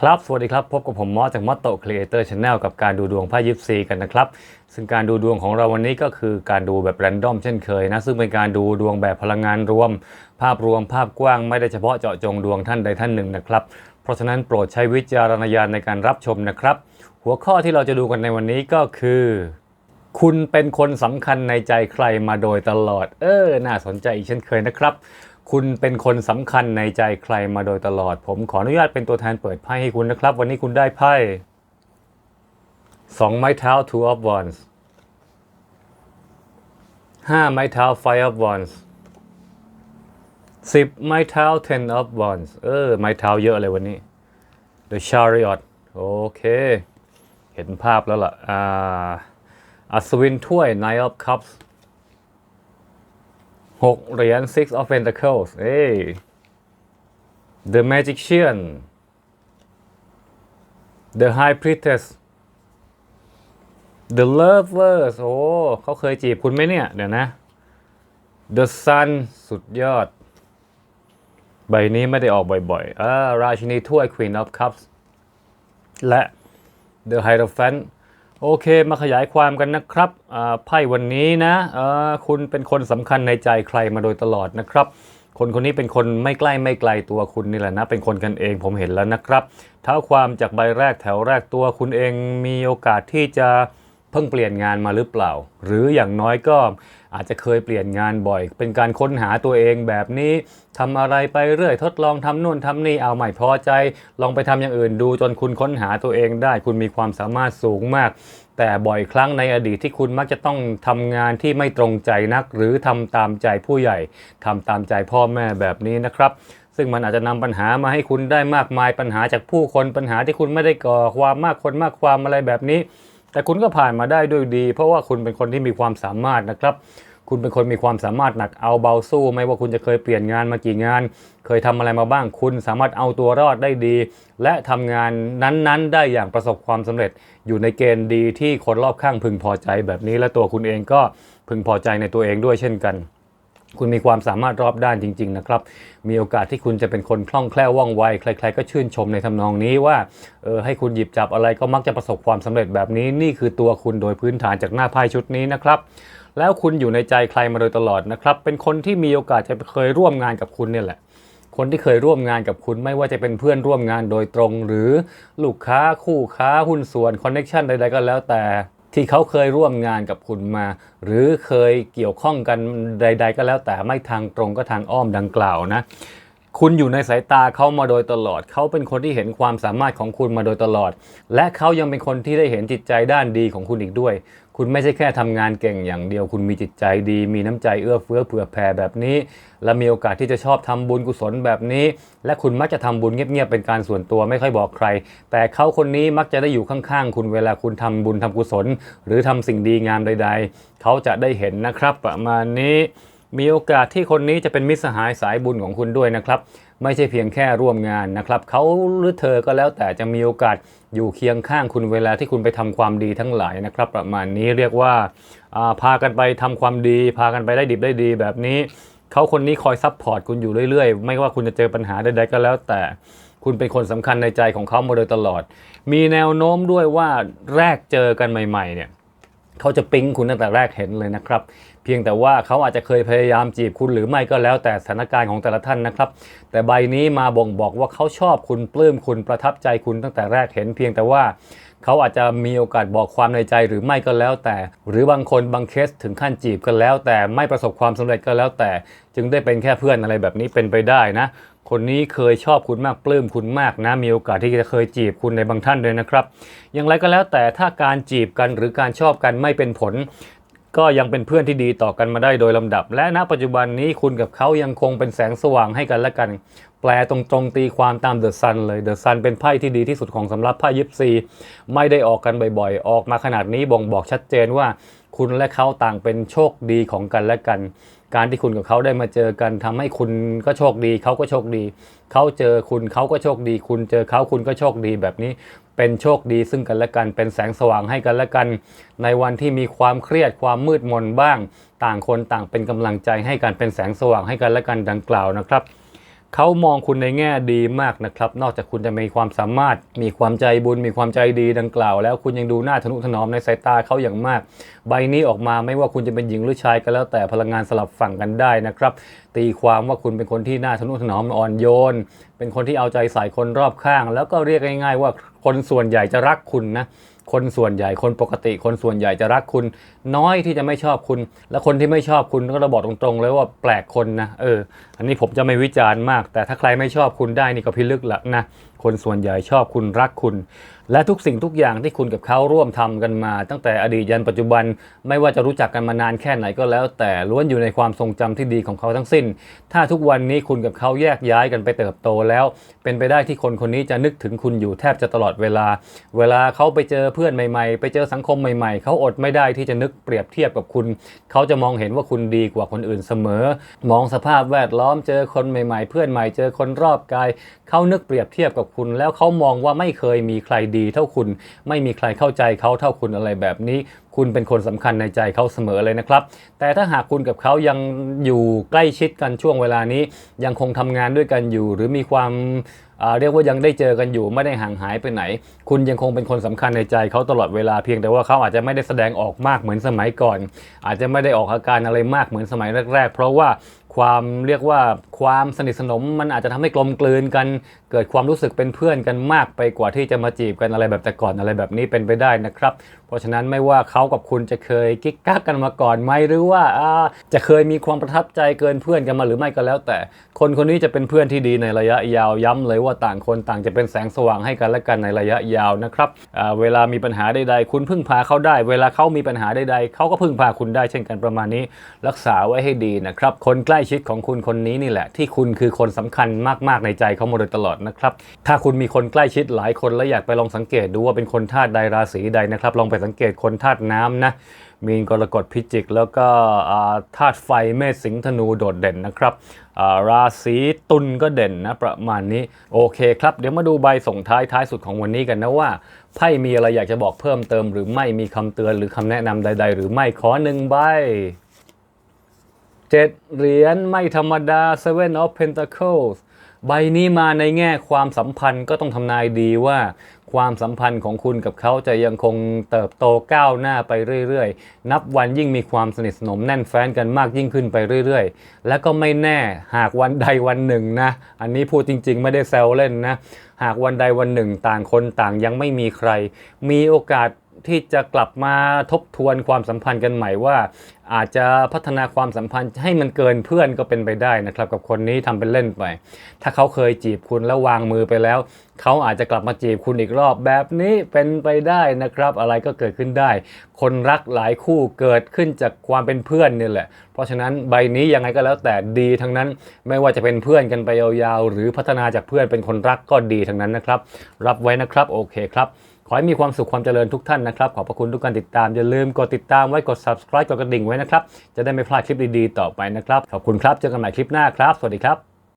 ครับ สวัสดีครับ พบกับผมมอสจากมอตโตครีเอเตอร์ชาแนลกับการดูดวงไพ่ยิปซีกันนะครับ ซึ่งการดูดวงของเราวันนี้ก็คือการดูแบบแรนดอมเช่นเคยนะ ซึ่งเป็นการดูดวงแบบพลังงานรวม ภาพรวมภาพกว้างไม่ได้เฉพาะเจาะจงดวงท่านใดท่านหนึ่งนะครับ เพราะฉะนั้นโปรดใช้วิจารณญาณในการรับชมนะครับ หัวข้อที่เราจะดูกันในวันนี้ก็คือคุณเป็นคนสำคัญในใจใครมาโดยตลอด เออ น่าสนใจอีกเช่นเคยนะครับ คุณเป็นคนสำคัญในใจใครมาโดยตลอด ผมขออนุญาตเป็นตัวแทนเปิดไพ่ให้คุณนะครับ วันนี้คุณได้ไพ่สองไม้เท้า two of wands ห้าไม้เท้า five of wands สิบไม้เท้า ten of wands เออ ไม้เท้าเยอะเลยวันนี้ the chariot โอเค เห็นภาพแล้วล่ะ อ่า อัศวินถ้วย Knight of Cups หกเหรียญ Six of Pentacles เอ้ย The Magician The High Priestess The Lovers โอ้เขาเคยจีบคุณไหมเนี่ย เดี๋ยวนะ The Sun สุดยอด ใบนี้ไม่ได้ออกบ่อยๆอ่าราชินีถ้วย Queen of Cups และ The Hierophant โอเคมาขยายความกันนะครับไพ่วันนี้นะคุณเป็นคนสำคัญในใจใครมาโดยตลอดนะครับ คนคนนี้เป็นคนไม่ใกล้ไม่ไกลตัวคุณนี่แหละนะ เป็นคนกันเองผมเห็นแล้วนะครับ เท้าความจากใบแรกแถวแรกตัวคุณเองมีโอกาสที่จะ พิ่งเปลี่ยนงานมาหรือเปล่า หรืออย่างน้อยก็อาจจะเคยเปลี่ยนงานบ่อย เป็นการค้นหาตัวเองแบบนี้ทำอะไรไปเรื่อย ทดลองทำนู่นทำนี่เอาใหม่พอใจ ลองไปทำอย่างอื่นดูจนคุณค้นหาตัวเองได้ คุณมีความสามารถสูงมาก แต่บ่อยครั้งในอดีตที่คุณมักจะต้องทำงานที่ไม่ตรงใจนัก หรือทำตามใจผู้ใหญ่ทำตามใจพ่อแม่แบบนี้นะครับซึ่งมันอาจจะนำปัญหามาให้คุณได้มากมายปัญหาจากผู้คนปัญหาที่คุณไม่ได้ก่อความมากคนมากความอะไรแบบนี้ แต่คุณก็ผ่านมาได้ด้วยดี เพราะว่าคุณเป็นคนที่มีความสามารถนะครับ คุณเป็นคนมีความสามารถหนักเอาเบาสู้ ไม่ว่าคุณจะเคยเปลี่ยนงานมากี่งาน เคยทำอะไรมาบ้าง คุณสามารถเอาตัวรอดได้ดี และทำงานนั้นๆ ได้อย่างประสบความสำเร็จ อยู่ในเกณฑ์ดีที่คนรอบข้างพึงพอใจแบบนี้และตัวคุณเองก็พึงพอใจในตัวเองด้วยเช่นกัน คุณมีความสามารถรอบด้านจริง ๆ นะครับ มีโอกาสที่คุณจะเป็นคนคล่องแคล่วว่องไว ใคร ๆ ก็ชื่นชมในทำนองนี้ว่าเออให้คุณหยิบจับอะไรก็มักจะประสบความสำเร็จแบบนี้ นี่คือตัวคุณโดยพื้นฐานจากหน้าไพ่ชุดนี้นะครับแล้วคุณอยู่ในใจใครมาโดยตลอดนะครับ เป็นคนที่มีโอกาสจะเคยร่วมงานกับคุณเนี่ยแหละ คนที่เคยร่วมงานกับคุณไม่ว่าจะเป็นเพื่อนร่วมงานโดยตรง หรือลูกค้าคู่ค้าหุ้นส่วนคอนเน็ชันใดๆก็แล้วแต่ ที่เขาเคยร่วมงานกับคุณมา หรือเคยเกี่ยวข้องกันใด ๆ ก็แล้วแต่ไม่ทางตรงก็ทางอ้อมดังกล่าวนะคุณอยู่ในสายตาเขามาโดยตลอด เขาเป็นคนที่เห็นความสามารถของคุณมาโดยตลอด และเขายังเป็นคนที่ได้เห็นจิตใจด้านดีของคุณอีกด้วย คุณไม่ใช่แค่ทำงานเก่งอย่างเดียว คุณมีจิตใจดี มีน้ำใจเอื้อเฟื้อเผื่อแผ่แบบนี้ และมีโอกาสที่จะชอบทำบุญกุศลแบบนี้ และคุณมักจะทำบุญเงียบๆเป็นการส่วนตัวไม่ค่อยบอกใคร แต่เขาคนนี้มักจะได้อยู่ข้างๆ คุณเวลาคุณทำบุญทำกุศล หรือทำสิ่งดีงามใด ๆ เขาจะได้เห็นนะครับประมาณนี้ มีโอกาสที่คนนี้จะเป็นมิตรสหายสายบุญของคุณด้วยนะครับ ไม่ใช่เพียงแค่ร่วมงานนะครับ เขาหรือเธอก็แล้วแต่จะมีโอกาสอยู่เคียงข้างคุณเวลาที่คุณไปทำความดีทั้งหลายนะครับ ประมาณนี้เรียกว่าาพากันไปทำความดี พากันไปได้ดิบได้ดีแบบนี้เขาคนนี้คอยซัพพอร์ตคุณอยู่เรื่อยๆ ไม่ว่าคุณจะเจอปัญหาใดๆก็แล้วแต่คุณเป็นคนสำคัญในใจของเขามาโดยตลอด มีแนวโน้มด้วยว่าแรกเจอกันใหม่ ๆ เนี่ยเขาจะปิ๊งคุณตั้งแต่แรกเห็นเลยนะครับ เพียงแต่ว่าเขาอาจจะเคยพยายามจีบคุณหรือไม่ก็แล้วแต่สถานการณ์ของแต่ละท่านนะครับ แต่ใบนี้มาบ่งบอกว่าเขาชอบคุณปลื้มคุณประทับใจคุณตั้งแต่แรกเห็น เพียงแต่ว่าเขาอาจจะมีโอกาสบอกความในใจหรือไม่ก็แล้วแต่ หรือบางคนบางเคสถึงขั้นจีบกันแล้ว แต่ไม่ประสบความสำเร็จก็แล้วแต่ จึงได้เป็นแค่เพื่อนอะไรแบบนี้เป็นไปได้นะคนนี้เคยชอบคุณมากปลื้มคุณมากนะ มีโอกาสที่จะเคยจีบคุณในบางท่านด้วยนะครับ อย่างไรก็แล้วแต่ถ้าการจีบกันหรือการชอบกันไม่เป็นผล ก็ยังเป็นเพื่อนที่ดีต่อกันมาได้โดยลำดับ และณปัจจุบันนี้คุณกับเขายังคงเป็นแสงสว่างให้กันและกัน แปลตรงๆตีความตามเดอะซันเลยเดอะซันเป็นไพ่ที่ดีที่สุดของสำหรับไพ่ยิปซีไม่ได้ออกกันบ่อยๆ ออกมาขนาดนี้บ่งบอกชัดเจนว่า คุณและเขาต่างเป็นโชคดีของกันและกัน การที่คุณกับเขาได้มาเจอกันทำให้คุณก็โชคดีเขาก็โชคดี เขาเจอคุณเขาก็โชคดี คุณเจอเขาคุณก็โชคดีแบบนี้ เป็นโชคดีซึ่งกันและกัน เป็นแสงสว่างให้กันและกัน ในวันที่มีความเครียดความมืดมนบ้าง ต่างคนต่างเป็นกำลังใจให้กันเป็นแสงสว่างให้กันและกันดังกล่าวนะครับ เขามองคุณในแง่ดีมากนะครับ นอกจากคุณจะมีความสามารถ มีความใจบุญ มีความใจดีดังกล่าว แล้วคุณยังดูหน่าทนุถนอมในสายตาเขาอย่างมาก ใบนี้ออกมาไม่ว่าคุณจะเป็นหญิงหรือชายก็แล้วแต่พลังงานสลับฝั่งกันได้นะครับ ตีความว่าคุณเป็นคนที่หน่าทนุถนอมอ่อนโยน เป็นคนที่เอาใจใส่คนรอบข้าง แล้วก็เรียกง่าย ๆ ว่าคนส่วนใหญ่จะรักคุณนะ คนส่วนใหญ่คนปกติ คนส่วนใหญ่จะรักคุณ น้อยที่จะไม่ชอบคุณ และคนที่ไม่ชอบคุณก็จะบอกตรงๆ เลยว่าแปลกคนนะเออ อันนี้ผมจะไม่วิจารณ์มาก แต่ถ้าใครไม่ชอบคุณได้นี่ก็พิลึกละนะคนส่วนใหญ่ชอบคุณรักคุณ และทุกสิ่งทุกอย่างที่คุณกับเขาร่วมทำกันมา ตั้งแต่อดีตยันปัจจุบันไม่ว่าจะรู้จักกันมานานแค่ไหนก็แล้ว แต่ล้วนอยู่ในความทรงจำที่ดีของเขาทั้งสิ้น ถ้าทุกวันนี้คุณกับเขาแยกย้ายกันไปเติบโตแล้ว เป็นไปได้ที่คนคนนี้จะนึกถึงคุณอยู่แทบจะตลอดเวลา เวลาเขาไปเจอเพื่อนใหม่ๆ ไปเจอสังคมใหม่ๆ เขาอดไม่ได้ที่จะนึกเปรียบเทียบกับคุณ เขาจะมองเห็นว่าคุณดีกว่าคนอื่นเสมอ มองสภาพแวดล้อมเจอคนใหม่ ๆ เพื่อนใหม่เจอคนรอบกาย เขานึกเปรียบเทียบกับคุณ แล้วเขามองว่าไม่เคยมีใครดีเท่าคุณ ไม่มีใครเข้าใจเขาเท่าคุณอะไรแบบนี้ คุณเป็นคนสำคัญในใจเขาเสมอเลยนะครับ แต่ถ้าหากคุณกับเขายังอยู่ใกล้ชิดกันช่วงเวลานี้ ยังคงทำงานด้วยกันอยู่ หรือมีความเรียกว่ายังได้เจอกันอยู่ไม่ได้ห่างหายไปไหน คุณยังคงเป็นคนสำคัญในใจเขาตลอดเวลาเพียงแต่ว่าเขาอาจจะไม่ได้แสดงออกมากเหมือนสมัยก่อน อาจจะไม่ได้ออกอาการอะไรมากเหมือนสมัยแรก ๆ เพราะว่า ความเรียกว่าความสนิทสนมมันอาจจะทำให้กลมกลืนกัน เกิดความรู้สึกเป็นเพื่อนกันมากไปกว่าที่จะมาจีบกันอะไรแบบแต่ก่อนอะไรแบบนี้เป็นไปได้นะครับเพราะฉะนั้นไม่ว่าเขากับคุณจะเคยกิ๊กกักกันมาก่อนไหมหรือว่าจะเคยมีความประทับใจเกินเพื่อนกันมาหรือไม่ก็แล้ว แต่คนคนนี้จะเป็นเพื่อนที่ดีในระยะยาวย้ำเลยว่าต่างคนต่างจะเป็นแสงสว่างให้กันและกันในระยะยาวนะครับเวลามีปัญหาใดๆ คุณพึ่งพาเขาได้ เวลาเขามีปัญหาใดๆเขาก็พึ่งพาคุณได้เช่นกันประมาณนี้ รักษาไว้ให้ดีนะครับ คนใกล้ชิดของคุณคนนี้นี่แหละ ที่คุณคือคนสำคัญมากๆในใจเขามาโดยตลอดนะครับ ถ้าคุณมีคนใกล้ชิดหลายคนแล้วอยากไปลองสังเกตดูว่าเป็นคนธาตุใดราศีใดนะครับลองไปสังเกตคนธาตุน้ำนะ มีนกรกฎพิจิก แล้วก็ธาตุไฟเมษสิงห์ธนูโดดเด่นนะครับ ราศีตุลก็เด่นนะประมาณนี้ โอเคครับ เดี๋ยวมาดูใบส่งท้ายท้ายสุดของวันนี้กันนะว่าไพ่มีอะไรอยากจะบอกเพิ่มเติมหรือไม่มีคำเตือนหรือคำแนะนำใด ๆ หรือไม่ขอหนึ่งใบเจ็ดเหรียญไม่ธรรมดา Seven of Pentacles ใบนี้มาในแง่ความสัมพันธ์ก็ต้องทำนายดีว่าความสัมพันธ์ของคุณกับเขาจะยังคงเติบโตก้าวหน้าไปเรื่อยๆ นับวันยิ่งมีความสนิทสนมแน่นแฟ้นกันมากยิ่งขึ้นไปเรื่อยๆ และก็ไม่แน่หากวันใดวันหนึ่งนะ อันนี้พูดจริงๆ ไม่ได้แซวเล่นนะ หากวันใดวันหนึ่งต่างคนต่างยังไม่มีใคร มีโอกาส ที่จะกลับมาทบทวนความสัมพันธ์กันใหม่ว่า อาจจะพัฒนาความสัมพันธ์ให้มันเกินเพื่อนก็เป็นไปได้นะครับ กับคนนี้ทำเป็นเล่นไป ถ้าเขาเคยจีบคุณแล้ววางมือไปแล้ว เขาอาจจะกลับมาจีบคุณอีกรอบแบบนี้เป็นไปได้นะครับ อะไรก็เกิดขึ้นได้ คนรักหลายคู่เกิดขึ้นจากความเป็นเพื่อนนี่แหละ เพราะฉะนั้นใบนี้ยังไงก็แล้วแต่ดีทั้งนั้นไม่ว่าจะเป็นเพื่อนกันไปยาวๆหรือพัฒนาจากเพื่อนเป็นคนรักก็ดีทั้งนั้นนะครับ รับไว้นะครับโอเคครับ ขอให้มีความสุขความเจริญทุกท่านนะครับ ขอบพระคุณทุกการติดตาม อย่าลืมกดติดตามไว้กด subscribe กดกระดิ่งไว้นะครับ จะได้ไม่พลาดคลิปดีๆ ต่อไปนะครับ ขอบคุณครับ เจอกันใหม่คลิปหน้าครับ สวัสดีครับ